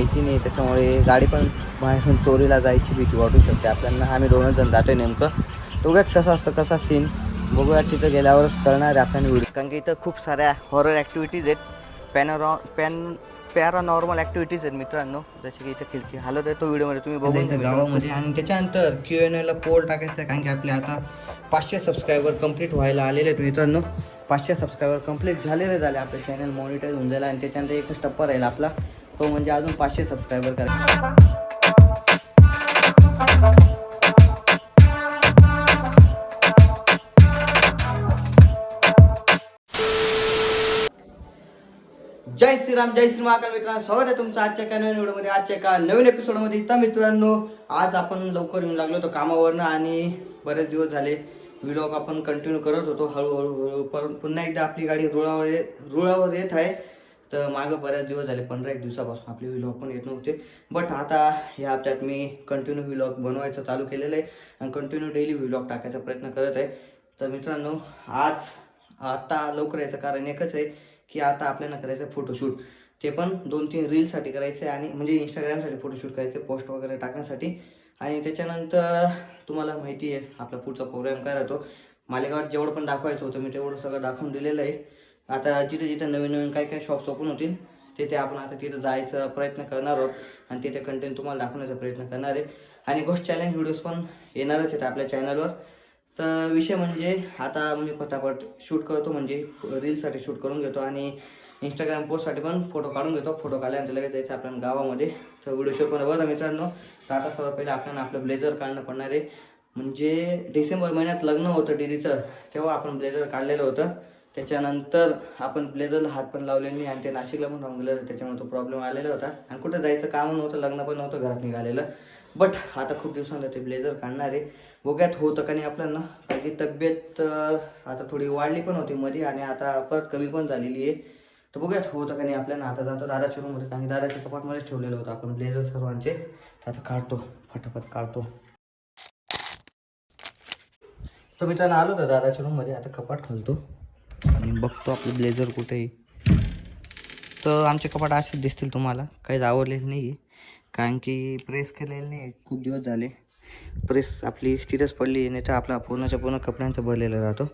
माहिती नाही त्याच्यामुळे गाडी पण बाहेरून चोरीला जायची भीती वाटू शकते. आपल्याला आम्ही दोनच जण जातो नेमकं. दोघ्यात कसं असतं कसा सीन बघूया तिथं गेल्यावरच कळणार आहे आपल्याला व्हिडिओ कारण की इथं खूप साऱ्या हॉरर ॲक्टिव्हिटीज आहेत. पॅनोरॉ पॅन पॅरानॉर्मल ॲक्टिव्हिटीज आहेत मित्रांनो. जसे की इथं खिडकी हलत आहे तो व्हिडिओमध्ये तुम्ही बघू गावामध्ये आणि त्याच्यानंतर क्यू एन एला पोल टाकायचं आहे कारण की आपले आता पाचशे सबस्क्रायबर कंप्लीट व्हायला आलेले आहेत मित्रांनो. पाचशे सबस्क्रायबर कंप्लीट झालेले झाले आपलं चॅनल मॉनिटाईज होऊन जाईल आणि त्याच्यानंतर एकच टप्पा राहील आपला. तो म्हणजे अजून पाचशे सबस्क्रायबर करा जय श्रीराम जय श्री महाकाल मित्रांनो. स्वागत आहे तुमचं आजच्या एका नवीन व्हिडिओमध्ये. आजच्या एका नवीन एपिसोडमध्ये तर मित्रांनो आज आपण लवकर येऊन लागलो होतो कामावरनं आणि बरेच दिवस झाले व्हिडिओ आपण कंटिन्यू करत होतो. हळूहळू हळू पण पुन्हा एकदा आपली गाडी रुळावर रुळावर येत आहे. तर मागं बऱ्याच दिवस झाले पंधरा एक दिवसापासून आपले व्हिलॉग पण येत नव्हते. बट आता या हप्त्यात मी कंटिन्यू व्हिलॉग बनवायचं चालू केलेलं आहे आणि कंटिन्यू डेली व्हिलॉग टाकायचा प्रयत्न करत आहे. तर मित्रांनो आज आता लवकर यायचं कारण एकच आहे की आता आपल्याला करायचं फोटोशूट ते पण दोन तीन रीलसाठी आहे आणि म्हणजे इंस्टाग्रामसाठी फोटोशूट करायचे पोस्ट वगैरे टाकण्यासाठी. आणि त्याच्यानंतर तुम्हाला माहिती आहे आपला पुढचा प्रोग्राम काय राहतो. मालेगावात जेवढं पण दाखवायचं होतं मी तेवढं सगळं दाखवून दिलेलं आहे. आता जिथे जिथे नवीन नवीन काय काय शॉप्स ओपन होतील तिथे आपण आता तिथं जायचा प्रयत्न करणार आहोत. आणि तिथे कंटेंट तुम्हाला दाखवण्याचा प्रयत्न करणार आहे. आणि गोष्ट चॅलेंज व्हिडिओज पण येणारच आहेत आपल्या चॅनलवर तर विषय म्हणजे आता मी पटापट शूट करतो म्हणजे रीलसाठी शूट करून घेतो आणि इंस्टाग्राम पोस्टसाठी पण फोटो काढून घेतो. फोटो काढल्यानंतर लगेच जायचं आपल्या गावामध्ये. तर व्हिडिओ शूट पण बघा मित्रांनो तर आता सर्वात पहिले आपल्याला आपलं ब्लेझर काढणं पडणार आहे. म्हणजे डिसेंबर महिन्यात लग्न होतं डिरीचं तेव्हा आपण ब्लेझर काढलेलं होतं. त्याच्यानंतर आपण ब्लेझरला हात पण लावलेले नाही आणि ते नाशिकला पण राहून गेलं त्याच्यामुळे तो प्रॉब्लेम आलेला होता. आणि कुठं जायचं काम नव्हतं लग्न पण नव्हतं घरात निघालेलं. बट आता खूप दिवसांना ते ब्लेझर काढणार आहे. बघूयात होतं का नाही आपल्याला. कारण की तब्येत आता थोडी वाढली पण होती मध्ये आणि आता परत कमी पण झालेली आहे. तर बघूयात होतं का नाही आपल्याला. आता जातो दादाच्या रूममध्ये कारण की दादाच्या कपाटमध्येच ठेवलेलं होतं आपण ब्लेझर सर्वांचे. तर आता काढतो. फटाफट काढतो. तर मित्रांनो आलो होतं दादाच्या रूममध्ये आता कपाट खालतो. आणि बघतो आपलं ब्लेझर कुठे आहे. तर आमचे कपाट असेच दिसतील तुम्हाला. काहीच आवडलेलं नाही आहे. कारण की प्रेस केलेलं नाही खूप दिवस झाले. प्रेस आपली तिथंच पडली नाही तर आपला पूर्णच्या पूर्ण कपड्यांचा भरलेला राहतो.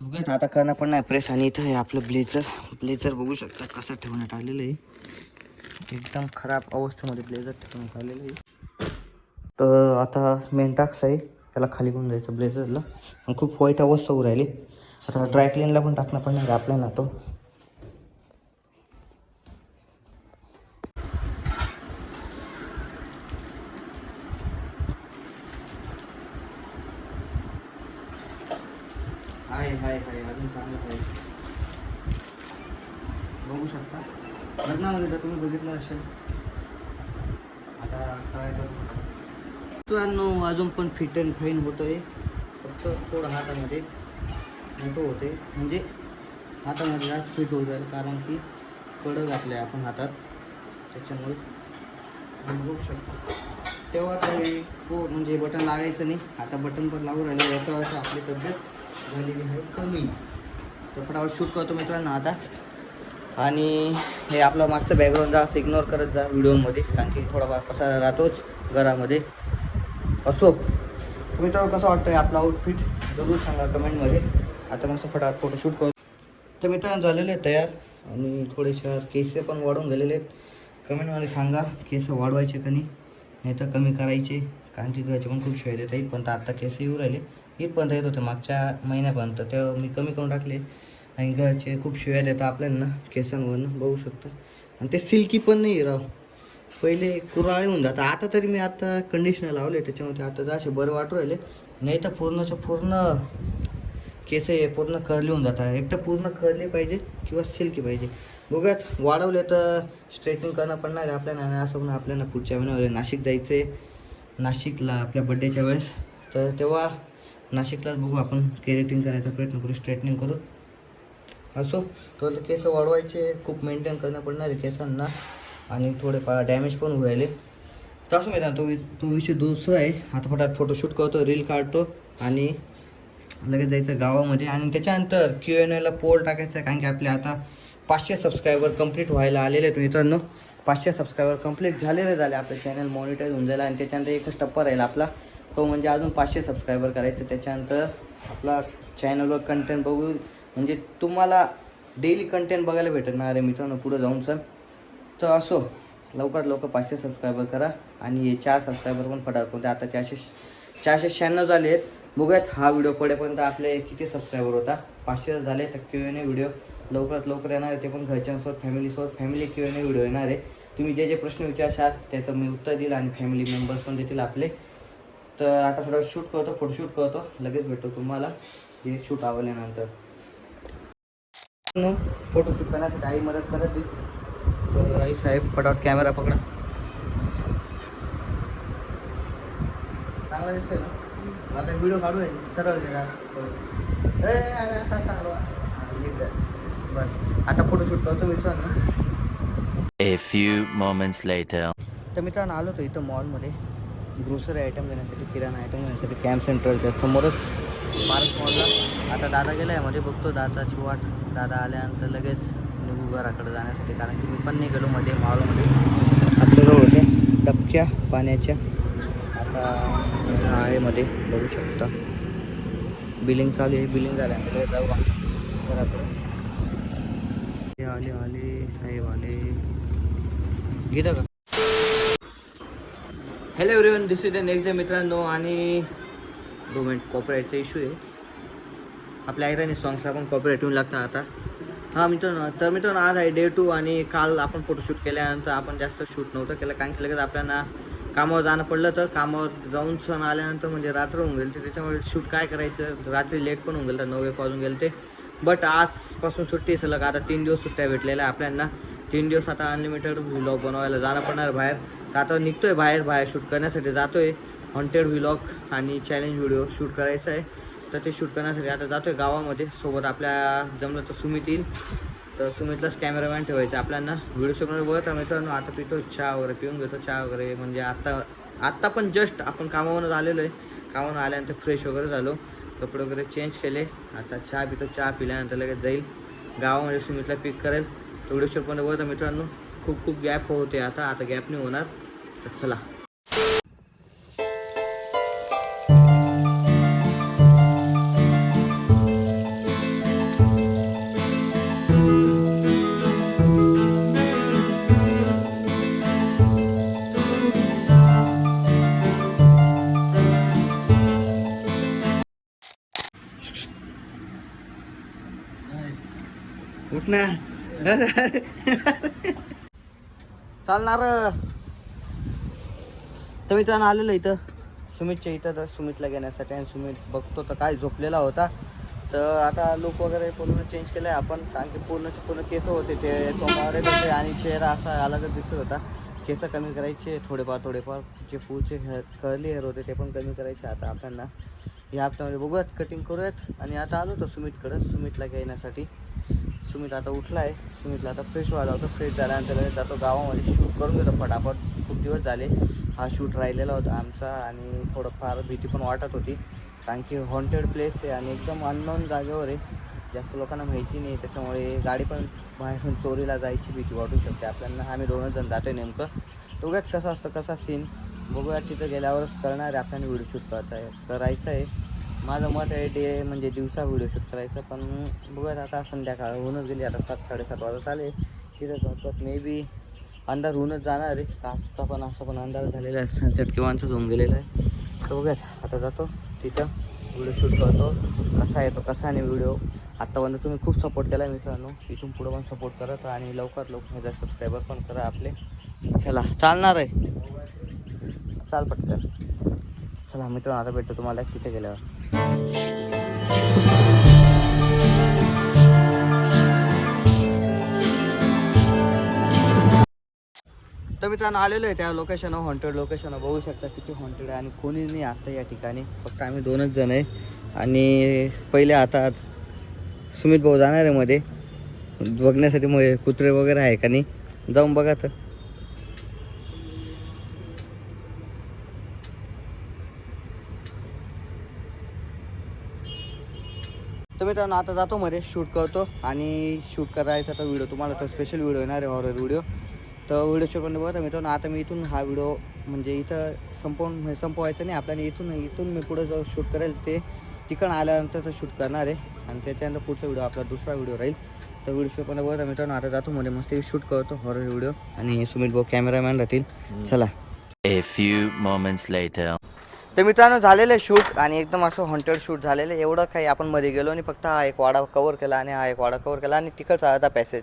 तो काय आता करणं पण नाही. प्रेस आणि इथं आहे आपलं ब्लेझर ब्लेझर बघू शकता कसं ठेवण्यात आलेलं आहे. एकदम खराब अवस्थेमध्ये ब्लेझर ठेवण्यात आलेलं आहे. तर आता मेन टाक्स आहे. त्याला खाली घेऊन जायचं ब्लेझरला आणि खूप वाईट अवस्था होऊ राहिली. आता ड्रायक्लिनला पण टाकणं पण नाही आपल्याला तो आहे हाय हाय अजून चांगलं आहे. बघू शकता. लग्नामध्ये तर तुम्ही बघितलं असेल? आता काय करू? मित्रांनो अजून पण फिट अँड फाईन होतं आहे फक्त थोडं हातामध्ये. मोठं होते. म्हणजे हातामध्ये जास्त फिट होऊ जाईल कारण की कडं घातलं आहे आपण हातात. त्याच्यामुळे बघू शकतो. तेव्हा काही हो म्हणजे बटन लागायचं नाही. आता बटन पण लागू राहिलं. याचा असं आपली तब्येत झालेली आहे कमी. तर फटाफट शूट करतो मित्रांनो आता. आणि हे आपलं मागचं बॅकग्राऊंड जा असं इग्नोर करत जा व्हिडिओमध्ये. कारण की थोडाफार कसा राहतोच घरामध्ये. असो. तुम्ही तर कसं वाटतं आहे आपलं आउटफिट जरूर सांगा कमेंटमध्ये आता मस्त फटाफट फोटोशूट करू. तर मित्रांनो झालेले आहेत तयार. आणि थोडेसे केस पण वाढून गेलेले आहेत. कमेंटमध्ये सांगा केस वाढवायचे का नाही? तर कमी करायचे. कारण की घरचे पण खूप शिवाय देत आहेत पण आता आत्ता केस येऊ राहिले. इथपर्यंत येत होते मागच्या महिन्यापर्यंत. तेव्हा मी कमी करून टाकले. आणि घरचे खूप शिवाय देतात आपल्याला ना केसांवरनं बघू शकतो. आणि ते सिल्की पण नाही राव. पहिले कुराळे होऊन जातं आता तरी मी आता कंडिशनर लावले. त्याच्यामध्ये आता जरासे बरं वाटू राहिले. नाही तर पूर्णच्या पूर्ण केस हे पूर्ण करली होऊन जातात. एक तर पूर्ण करली पाहिजे किंवा सिल्की पाहिजे. बघूयात वाढवले तर स्ट्रेटनिंग करणं पडणार आहे आपल्याला असं म्हणून आपल्याला पुढच्या महिन्यामध्ये नाशिक जायचं आहे नाशिकला आपल्या बड्डेच्या वेळेस. तर तेव्हा नाशिकलाच बघू आपण केरेटिंग करायचा प्रयत्न करू स्ट्रेटनिंग करू. असो तर केस वाढवायचे खूप मेंटेन करणं पडणार आहे केसांना. आणि थोडेफार डॅमेज पण होऊ राहिले. तसं माहिती तो वि- तो विषय दुसरा आहे. आता फटाफट फोटोशूट करतो रील काढतो आणि लगेच जायचं गावामध्ये. आणि त्याच्यानंतर क्यू एन एला पोल टाकायचा आहे कारण की आपले आता पाचशे सबस्क्रायबर कंप्लीट व्हायला आलेले आहेत मित्रांनो. पाचशे सबस्क्रायबर कंप्लीट झालेले झाले आपलं चॅनल मॉनिटाईज होऊन जाईल आणि त्याच्यानंतर एकच टप्पा राहील आपला. तो म्हणजे अजून पाचशे सबस्क्रायबर करायचं. त्याच्यानंतर आपला चॅनलवर कंटेंट बघू. म्हणजे तुम्हाला डेली कंटेंट बघायला भेटणार आहे मित्रांनो पुढं जाऊन सर तर असो लवकरात लवकर पाचशे सबस्क्रायबर करा. आणि हे चार सबस्क्रायबर पण फटाफट कोणते आता चारशे चारशे शहाण्णव झाले आहेत. बघूयात हा व्हिडिओ पडेपर्यंत आपले किती सबस्क्रायबर होता? पाचशे झाले तर क्यू एन ए व्हिडिओ लवकरात लवकर येणार आहे ते पण घरच्यांसोबत फॅमिलीसोबत family Q N A video येणार आहे. तुम्ही जे जे प्रश्न विचारशाल त्याचं मी उत्तर देईल आणि फॅमिली मेंबर्स पण देतील आपले. तर आता थोडं शूट करतो फोटोशूट करतो. लगेच भेटतो तुम्हाला. हे शूट आवडल्यानंतर फोटोशूट करण्यासाठी आई मदत करत होती तर आई साहेब फटाफट कॅमेरा पकडा. चांगला दिसतोय ना? आता व्हिडिओ काढू आहे. सरळ गेला असं. ए, अरे असा सांगलो बस. आता फोटोशूट करतो मित्रांनो A few moments later. तर मित्रांनो आलो होतो इथं मॉलमध्ये ग्रोसरी आयटम घेण्यासाठी किराणा आयटम घेण्यासाठी कॅम्प सेंटरच्या समोरच पार्क मॉलला आता दादा गेला आहे मध्ये बघतो दादाची वाट. दादा आल्यानंतर लगेच निघू घराकडे जाण्यासाठी. कारण की मी पण नाही गेलो मध्ये. मॉलमध्ये आपल्याजवळ होते टपक्या पाण्याच्या. आता नाळेमध्ये बघू शकता. बिलिंग चालू आहे बिलिंग झाल्यानंतर जाऊ घराकडे आले आले साहेब आले. घेता का? Hello everyone this is the next day मित्रांनो आणि दोन मिनिट कॉपरेटचा इश्यू आहे. आपल्या ऐराने सॉंग्सला पण कॉपरेट येऊन लागतं आता. हां मित्रांनो तर मित्रांनो आज आहे डे टू आणि काल आपण फोटोशूट केल्यानंतर आपण जास्त शूट नव्हतं केलं. कारण की लगेच आपल्याला कामावर जाणं पडलं तर कामावर जाऊन सण आल्यानंतर म्हणजे रात्र होऊन गेली त्याच्यामुळे शूट काय करायचं? रात्री लेट पण होऊन गेलं तर नऊ एक वाजून गेले ते बट आजपासून सुट्टी सलग. आता तीन दिवस सुट्ट्या भेटलेल्या आपल्यांना. आपल्याला तीन दिवस आता अनलिमिटेड व्हिलॉग बनवायला जाणं पडणार बाहेर. तर आता निघतोय बाहेर. बाहेर शूट करण्यासाठी जातोय. हॉन्टेड व्हिलॉग आणि चॅलेंज व्हिडिओ शूट करायचा आहे. तर ते शूट करण्यासाठी आता जातोय गावामध्ये. सोबत आपल्या जमलं तर सुमित येईल. तर सुमितलाच कॅमेरामॅन ठेवायचा. आपल्याला व्हिडिओ शॉपमध्ये बघत मित्रांनो आता पितो चहा वगैरे पिऊन घेतो चहा वगैरे. म्हणजे आत्ता आत्ता पण जस्ट आपण कामावरूनच आलेलो आहे. कामावरून आल्यानंतर फ्रेश वगैरे झालो. कपडे वगैरे चेंज केले. आता चहा पितो चहा पिल्यानंतर लगेच जाईल. गावामध्ये सुमितला पिक करेल. तर व्हिडिओ शॉपमध्ये बघत मित्रांनो खूप खूप गॅप होते आता. आता गॅप नाही होणार. तर चला. ना. चालणार तर मित्रांनो आलेलो इथं. सुमितच्या इथं तर सुमितला घेण्यासाठी आणि सुमित बघतो तर काय झोपलेला होता. तर आता लुक वगैरे पूर्ण चेंज केलं आहे आपण कारण की पूर्णचे पूर्ण केस होते ते टोमावरे होते आणि चेहरा असा अलगच दिसत होता. केस कमी करायचे थोडेफार थोडेफार. जे पूरचे हेअर कर्ली हेअर होते ते पण कमी करायचे आता आपल्याला. या हप्त्यामध्ये बघूयात कटिंग करूयात. आणि आता आलो होतो सुमितकडं सुमितला घेण्यासाठी. सुमित आता उठला आहे सुमितला आता फ्रेश व्हायला होतं. फ्रेश झाल्यानंतर जातो गावामध्ये शूट करून घेतो फटाफट. खूप दिवस झाले हा शूट राहिलेला होता आमचा आणि थोडंफार भीती पण वाटत होती. कारण की हॉन्टेड प्लेस आहे आणि एकदम अननोन जागेवर आहे. जास्त लोकांना माहिती नाही. त्याच्यामुळे गाडी पण बाहेरून चोरीला जायची भीती वाटू शकते. आपल्याला आम्ही दोनच जण जातो आहे नेमकं. बघूयात कसं असतं कसा सीन बघूयात तिथं गेल्यावरच करणार आहे. आपल्याला व्हिडिओ शूट करता आहे करायचं आहे. माझं मत आहे डे म्हणजे दिवसा व्हिडिओ शूट करायचं पण बघत आता संध्याकाळ होऊनच गेली आता सात साडेसात वाजत आले. तिथं जातात मे बी अंधार होऊनच जाणार आहे. आत्ता पण असं पण अंधार झालेला आहे. सनसेट किंवा होऊन गेलेला आहे. तर बघत आता जातो तिथं व्हिडिओ शूट करतो. कसा येतो कसा नाही व्हिडिओ? आत्तापर्यंत तुम्ही खूप सपोर्ट केला आहे मित्रांनो. इथून पुढं पण सपोर्ट करत आणि लवकर लवकर हजार सबस्क्रायबर पण करा आपले. चला चालणार आहे. चाल पटकन. चला मित्रांनो आता भेटतो तुम्हाला तिथे गेल्यावर. तर मित्रांनो आलेलो आहे त्या लोकेशनवर हॉन्टेड लोकेशनवर बघू शकता किती हॉन्टेड आहे आणि कोणी नाही आता या ठिकाणी. फक्त आम्ही दोनच जण आहे. आणि पहिले आता सुमित भाऊ जाणार आहे मध्ये. बघण्यासाठी मग कुत्रे वगैरे आहे का नाही? जाऊन बघा तर. तर मित्रांनो आता जातो मध्ये शूट करतो. आणि शूट करायचा तर व्हिडिओ तुम्हाला तर स्पेशल व्हिडिओ येणार आहे हॉरर व्हिडिओ तर व्हिडिओ शूट पण बघा मित्रांनो. आता मी इथून हा व्हिडिओ म्हणजे इथं संपवून म्हणजे संपवायचा नाही. आपल्याला इथून इथून मी पुढे जो शूट करेल. ते तिकडं आल्यानंतरचं शूट करणार आहे. आणि त्याच्यानंतर पुढचा व्हिडिओ आपला दुसरा व्हिडिओ राहील. तर व्हिडिओ शूट पण बघा मित्रांनो. आता जातो मध्ये मस्त शूट करतो हॉरर व्हिडिओ आणि सुमित भाऊ कॅमेरामॅन राहतील. चला. A few moments later. तर मित्रांनो झालेलं आहे शूट आणि एकदम असं हॉन्टेड शूट झालेलं आहे. एवढं काही आपण मध्ये गेलो आणि फक्त हा एक वाडा कवर केला आणि हा एक वाडा कवर केला आणि तिकडचा होता पॅसेज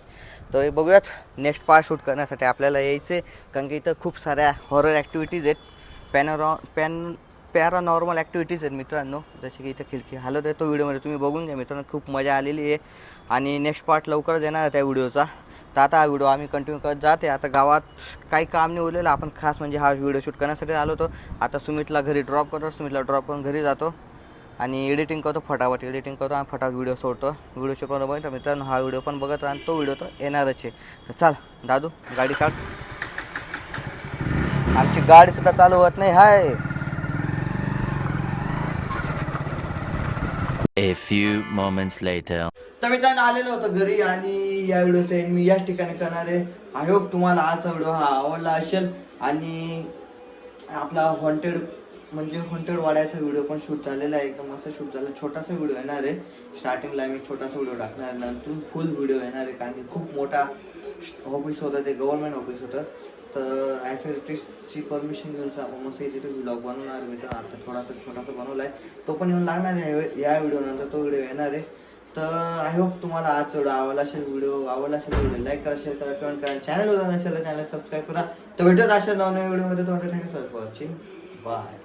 तर हे बघूयात नेक्स्ट पार्ट शूट करण्यासाठी आपल्याला यायचं आहे कारण की इथं खूप साऱ्या हॉरर ॲक्टिव्हिटीज आहेत. पॅनोरॉ पॅन पॅरानॉर्मल ॲक्टिव्हिटीज आहेत मित्रांनो. जसे की इथं खिडकी हलत आहे तो व्हिडिओमध्ये तुम्ही बघून घ्या मित्रांनो खूप मजा आलेली आहे. आणि नेक्स्ट पार्ट लवकरच येणार आहे त्या व्हिडिओचा तर आता हा व्हिडिओ आम्ही कंटिन्यू करत जाते. आता गावात काही काम नाही उरलेलं आपण खास म्हणजे हा व्हिडिओ शूट करण्यासाठी आलो होतो. आता सुमितला घरी ड्रॉप करतो सुमितला ड्रॉप करून घरी जातो. आणि एडिटिंग करतो फटाफट एडिटिंग करतो आणि फटाफट व्हिडिओ सोडतो. व्हिडिओ शूट करून बघतो मित्रांनो हा व्हिडिओ पण बघत राहा. आणि तो व्हिडिओ तर येणारच आहे. तर चाल दादू गाडी काढ. आमची गाडी सुद्धा चालू होत नाही. हाय! A few moments later. तर मित्रांनो आलेलो होतो घरी आणि या व्हिडिओचे मी याच ठिकाणी करणार आहे. आय होप तुम्हाला आजचा व्हिडिओ हा आवडला असेल आणि आपला हॉन्टेड म्हणजे हॉन्टेड वाड्याचा व्हिडिओ पण शूट झालेला आहे. एकदम मस्त शूट झाला. छोटासा व्हिडिओ येणार आहे. स्टार्टिंगला मी छोटासा व्हिडिओ टाकणार नंतर फुल व्हिडिओ येणार आहे. कारण की खूप मोठा ऑफिस होता ते गव्हर्नमेंट ऑफिस होतं. तर ॲथलेटिक्सची परमिशन घेऊन आपण मस्त इथे व्लॉग बनवणार मित्र आता थोडासा छोटासा बनवला आहे तो पण येऊन लागणार आहे. या व्हिडिओनंतर तो व्हिडिओ येणार आहे. तर आय होप तुम्हाला आज व्हिडिओ आवडला असेल व्हिडिओ आवडला असेल व्हिडिओ लाईक करा शेअर करा कमेंट करा. चॅनल नसेल चॅनल सबस्क्राईब करा. तर भेटत असेल नवीन व्हिडिओमध्ये तुम्हाला थँक्यू फॉर वॉचिंग बाय